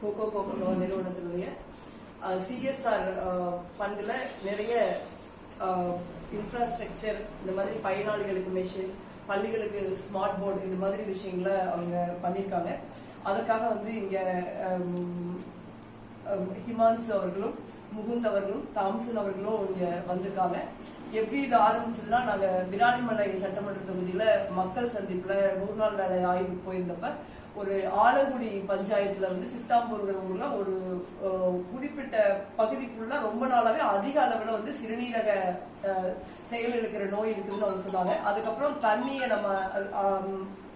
Cocoa cocoa நிறுவனத்தினுடைய CSR ஃபண்டில் நிறைய இன்ஃப்ராஸ்ட்ரக்சர் இந்த மாதிரி பயனாளிகளுக்கு மெஷின் பள்ளிகளுக்கு ஸ்மார்ட் போர்டு இந்த மாதிரி விஷயங்களை அவங்க பண்ணியிருக்காங்க. அதுக்காக வந்து இங்கே ஹிமான்ஸ் அவர்களும் முகுந்த் அவர்களும் தாம்சன் அவர்களும் இங்க வந்திருக்காங்க. எப்படி இது ஆரம்பிச்சதுன்னா நாங்க விராலிமலை சட்டமன்ற தொகுதியில மக்கள் சந்திப்புல நூறு நாள் வேலை ஆய்வு போயிருந்தப்ப ஒரு ஆலங்குடி பஞ்சாயத்துல வந்து சித்தாம்பூர்ங்கிற ஊர்ல ஒரு குறிப்பிட்ட பகுதிக்குள்ள ரொம்ப நாளாவே அதிக அளவுல வந்து சிறுநீரக அஹ், செயல் எடுக்கிற நோய் இருக்குதுன்னு அவங்க சொன்னாங்க. அதுக்கப்புறம் தண்ணியை நம்ம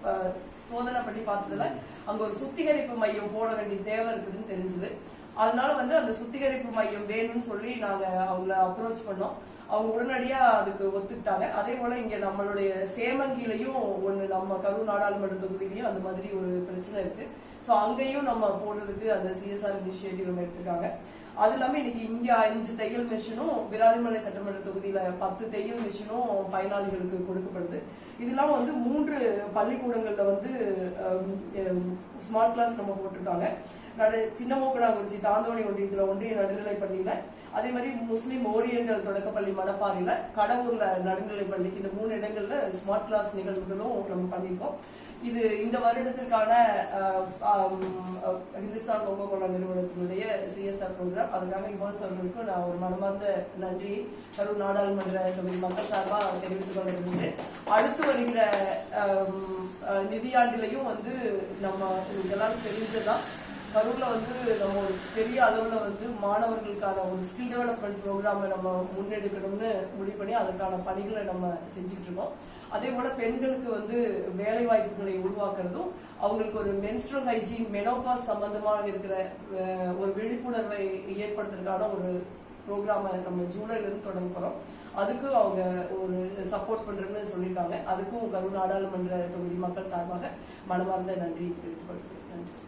அஹ், சோதனை பண்ணி பார்த்ததுல அங்க ஒரு சுத்திகரிப்பு மையம் போட வேண்டிய தேவை இருக்குதுன்னு தெரிஞ்சது. அதனால வந்து அந்த சுத்திகரிப்பு மையம் வேணும்னு சொல்லி நாங்க அவங்கள அப்ரோச் பண்ணோம். அவங்க உடனடியா அதுக்கு ஒத்துக்கிட்டாங்க. அதே போல இங்க நம்மளுடைய சேமங்கிலையும் ஒண்ணு நம்ம கரூர் நாடாளுமன்ற தொகுதியிலையும் அந்த மாதிரி ஒரு பிரச்சனை இருக்கு. சோ அங்கேயும் நம்ம போடுறதுக்கு அந்த சிஎஸ்ஆர் இனிஷியேட்டிவ் நம்ம எடுத்துருக்காங்க. அது இல்லாம இன்னைக்கு இங்க அஞ்சு தையல் மிஷினும் விராலிமலை சட்டமன்ற தொகுதியில பத்து தையல் மிஷினும் பயனாளிகளுக்கு கொடுக்கப்படுது. இதெல்லாம் வந்து மூன்று பள்ளிக்கூடங்கள்ல வந்து ஸ்மார்ட் கிளாஸ் நம்ம போட்டிருக்காங்க. நடு சின்ன மூக்கனாங்குறிச்சி தாந்தோணி ஒன்றியத்துல ஒன்றிய நடுநிலை பள்ளியில அதே மாதிரி முஸ்லீம் ஓரியண்டல் தொடக்கப்பள்ளி மணப்பாறையில கடவுர்ல நடுநிலை பள்ளி. இந்த மூணு இடங்கள்ல ஸ்மார்ட் கிளாஸ் நிகழ்வுகளும் நம்ம பண்ணியிருக்கோம். இது இந்த வருடத்திற்கான அஹ், ஆம், ஹிந்துஸ்தான் நிறுவனத்தினுடைய சிஎஸ்ஆர் ப்ரோக்ராம் அதுக்காக இமான் அவர்களுக்கும் நான் ஒரு மனமார்ந்த நன்றி. கரூர் நாடாளுமன்ற தொகுதி மக்கள் சார்பாக தெரிவித்துக் கொள்ள விரும்புகிறேன் அடுத்து வருகிற நிதியாண்டிலையும் வந்து நம்ம இதெல்லாம் தெரிஞ்சதான் தெரிஞ்சதுதான். கரூர்ல வந்து நம்ம ஒரு பெரிய அளவுல வந்து மாணவர்களுக்கான ஒரு ஸ்கில் டெவலப்மெண்ட் ப்ரோக்ராமை நம்ம முன்னெடுக்கணும்னு முடிவு பண்ணி அதுக்கான பணிகளை நம்ம செஞ்சுட்டு இருக்கோம். அதே போல பெண்களுக்கு வந்து வேலை வாய்ப்புகளை உருவாக்குறதும் அவங்களுக்கு ஒரு மென்ஸ்ட்ரல் ஹைஜீன் மெனோபாஸ் சம்பந்தமாக இருக்கிற ஒரு விழிப்புணர்வை ஏற்படுத்துறதுக்கான ஒரு ப்ரோக்ராமை நம்ம ஜூலைல இருந்து தொடங்க அதுக்கு அவங்க ஒரு சப்போர்ட் பண்றேன்னு சொல்லியிருக்காங்க. அதுக்கும் கரு நாடாளுமன்ற தொகுதி மக்கள் சார்பாக மனமார்ந்த நன்றி தெரிவித்துக் கொள்கிறேன். நன்றி.